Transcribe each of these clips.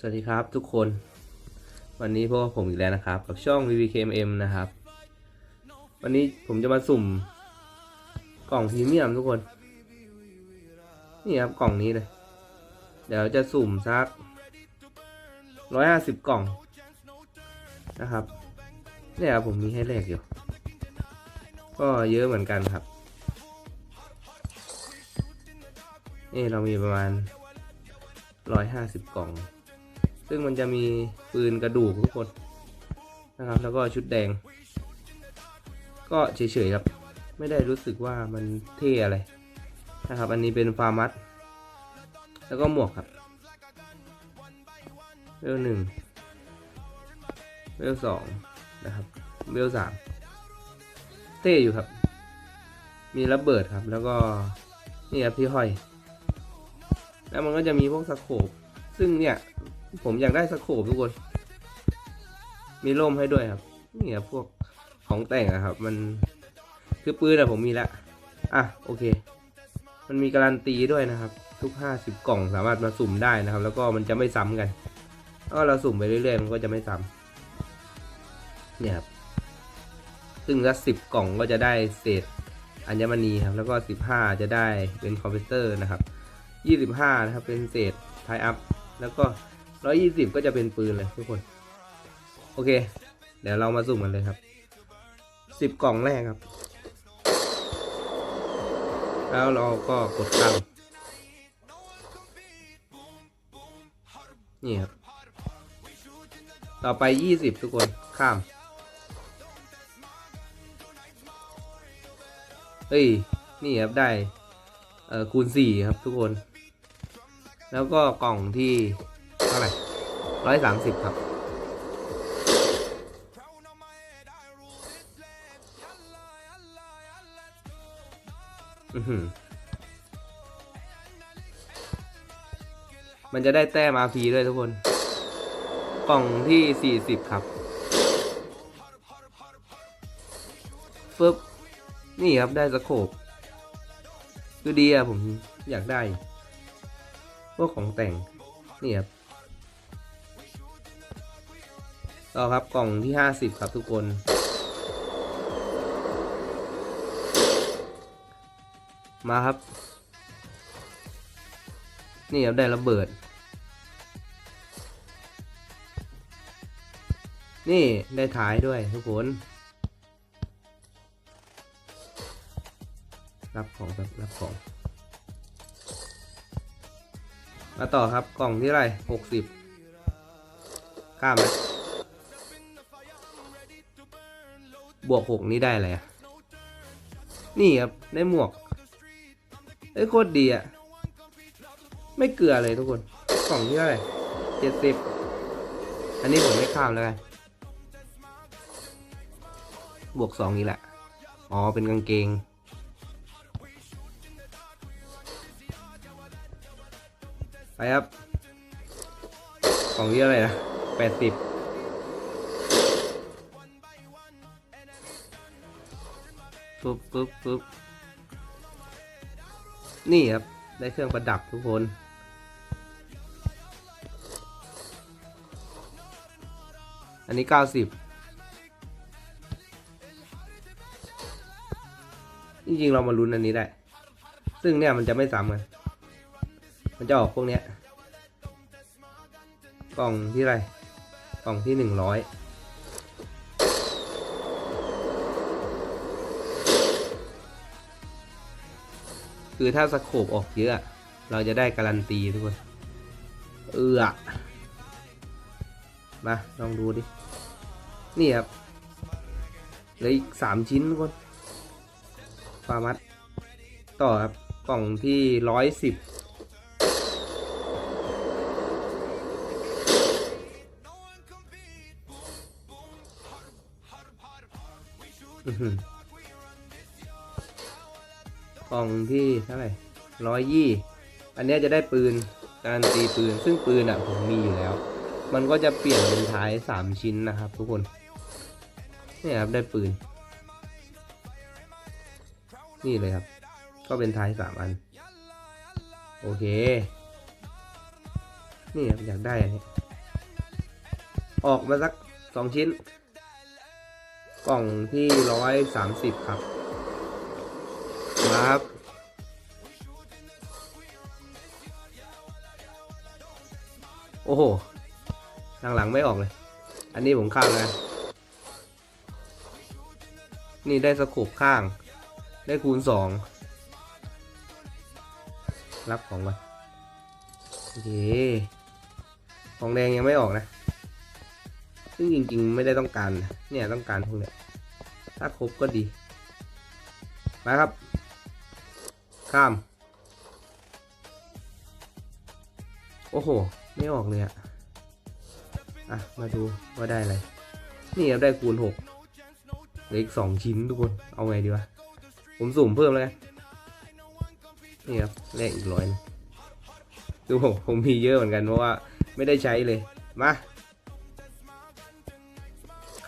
สวัสดีครับทุกคน วันนี้พวกบผมอีกแล้วนะครับ กับช่อง VVKMM นะครับ วันนี้ผมจะมาสุ่ม กล่องพรีเมียมทุกคน นี่ครับกล่องนี้เลย เดี๋ยวจะสุ่มสักร้อยห้าสิบกล่องนะครับเนี่ยครับผมมีให้แลกอยู่ ก็เยอะเหมือนกันครับ นี่เรามีประมาณร้อยห้าสิบกล่อง ซึ่งมันจะมีปืนกระดูกทุกคนนะครับ แล้วก็ชุดแดง ก็เฉยๆครับ ไม่ได้รู้สึกว่ามันเท่อะไรนะครับ อันนี้เป็นฟาร์มัสแล้วก็หมวกครับเวลหนึ่งเวลสองนะครับเวลสามเท่อยู่ครับ มีระเบิดครับ แล้วก็นี่ครับที่ห้อย แล้วมันก็จะมีพวกสโคปซึ่งเนี่ย ผมอยากได้สโคปทุกคน มีร่มให้ด้วยครับ นี่ยพวกของแต่งอะครับ มันคือปืนอะผมมีล้วอะโอเค มันมีการันตีด้วยนะครับ ทุก 50 กล่องสามารถมาสุ่มได้นะครับ แล้วก็มันจะไม่ซ้ำกันก็เราสุ่มไปเรื่อยๆมันก็จะไม่ซ้ำเนี่ยครับซึ่งละสิบกล่องก็จะได้เศษอัญมณีครับ แล้วก็15จะได้เป็นคอมพิวเตอร์นะครับ25นะครับเป็นเศษไทอัพแล้วก็ 120ก็จะเป็นปืนเลยทุกคน โอเค เดี๋ยวเรามาสุ่มกันเลยครับ10กล่องแรกครับ แล้วเราก็กดตั้งนี่ครับ ต่อไป20ทุกคน ข้าม เฮ้ย นี่ครับได้ เอ่อคูณ4ครับทุกคน แล้วก็กล่องที่ ท่าไหร่ร้อยสามสิบครับ อือหือมันจะได้แต้ม RP ด้วยทุกคน กล่องที่สี่สิบครับฟึบนี่ครับได้สโคปคือดีอะผมอยากได้ พวกของแต่ง นี่ครับ ต่อครับกล่องที่ห้าสิบครับทุกคน มาครับ นี่ครับได้ระเบิด นี่ได้ท้ายด้วยทุกคน รับของครับรับของ มาต่อครับกล่องที่ไรหกสิบข้ามไห บวกหกนี่ได้อะไรอะนี่ครับได้หมวกเอ้ยโคตรดีอะไม่เกลือเลยทุกคนกล่องที่เท่าไหร่เจ็ดสิบอันนี้ผมไม่ข้ามแล้วกันบวกสองนี่แหละ อ๋อ เป็นกางเกง ไปครับ ของเยอะเลยนะแปดสิบ ปุ๊บปุ๊บปุ๊บนี่ครับ ได้เครื่องประดับทุกคน อันนี้เก้าสิบจริงๆเรามาลุ้นอันนี้ได้ ซึ่งเนี่ยมันจะไม่ซ้ำกัน มันจะออกพวกเนี้ย กล่องที่ไร กล่องที่หนึ่งร้อย คือถ้าสโคบออกเยอะ เราจะได้การันตีทุกคน เอือมาลองดูดิ นี่ครับเหลืออีกสามชิ้นทุกคนฟาร์มัดต่อครับ กล่องที่ร้อยสิบอื้อหือ กล่องที่เท่าไหร่ร้อยยี่อันนี้จะได้ปืนการตีปืน ซึ่งปืนอะผมมีอยู่แล้ว มันก็จะเปลี่ยนเป็นท้ายสามชิ้นนะครับ ทุกคนนี่ครับได้ปืน นี่เลยครับ ก็เป็นท้ายสามอัน โอเค นี่ครับอยากได้อันนี้ออกมาสักสองชิ้น กล่องที่ร้อยสามสิบครับ มาครับ โอ้โหหลังไม่ออกเลย อันนี้ผมข้ามนะนี่ได้สโคปข้าง ได้คูณสอง รับของก่อนโอเคของแดงยังไม่ออกนะ ซึ่งจริงๆ ไม่ได้ต้องการ เนี่ยต้องการพวกเนี้ยถ้าครบก็ดี มาครับ ข้าม โอ้โห ไม่ออกเลยอะอะ มาดูว่าได้อะไร นี่ครับได้คูณหกเหลืออีกสองชิ้นทุกคน เอาไงดีวะ ผมสุ่มเพิ่มเลยนี่ครับแลกอีกร้อยหนึ่งดูผมผมมีเยอะเหมือนกันเพราะว่าไม่ได้ใช้เลย มา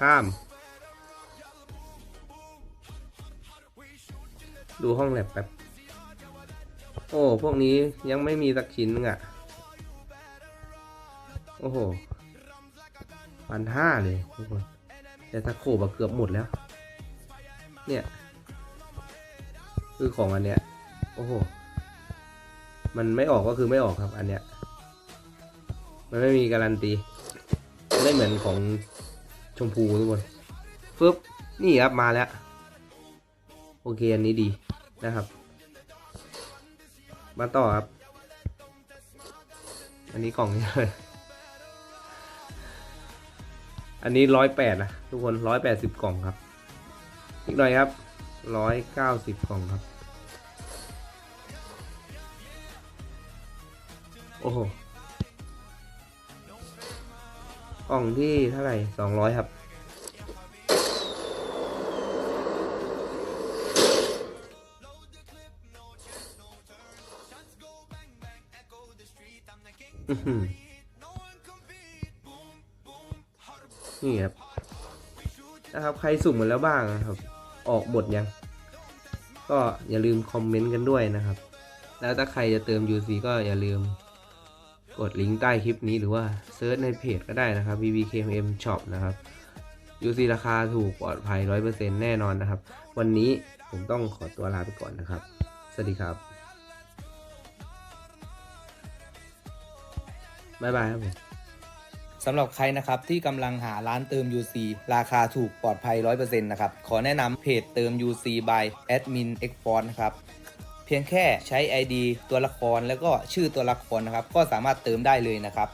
ข้าม ดูห้องแลบแป๊บ โอ้ พวกนี้ยังไม่มีสักชิ้นนึงอะ่ะโอ้โหพันห้าเลยทุกคนแต่ถ้าโคบเกือบหมดแล้ว เนี่ย คือของอันเนี้ย โอ้โห มันไม่ออกก็คือไม่ออกครับ อันเนี้ย มันไม่มีการันตี ไม่เหมือนของชมพูทุกคนฟึบนี่ครับมาแล้ว โอเค อันนี้ดีนะครับ มาต่อครับ อันนี้กล่องนี้เลยอันนี้ร้อยแปดนะทุกคนร้อยแปดสิบกล่องครับ อีกหน่อยครับร้อยเก้าสิบกล่องครับ โอ้โห กล่องที่เท่าไหร่สองร้อยครับ นี่ครับนะครับ ใครสุ่มมาแล้วบ้างครับ ออกบทยัง ก็อย่าลืมคอมเมนต์กันด้วยนะครับ แล้วถ้าใครจะเติม UC ก็อย่าลืม กดลิงก์ใต้คลิปนี้หรือว่าเซิร์ชในเพจก็ได้นะครับ BBKM Shop นะครับ UC ราคาถูกปลอดภัย 100%แน่นอนนะครับ วันนี้ผมต้องขอตัวลาไปก่อนนะครับ สวัสดีครับ บายบายครับผมสำหรับใครนะครับที่กำลังหาร้านเติม UC ราคาถูกปลอดภัย 100%นะครับ ขอแนะนำเพจเติม UC by admin x p o r t นะครับ เพียงแค่ใช้ ID ตัวละครแล้วก็ชื่อตัวละครนะครับ ก็สามารถเติมได้เลยนะครับ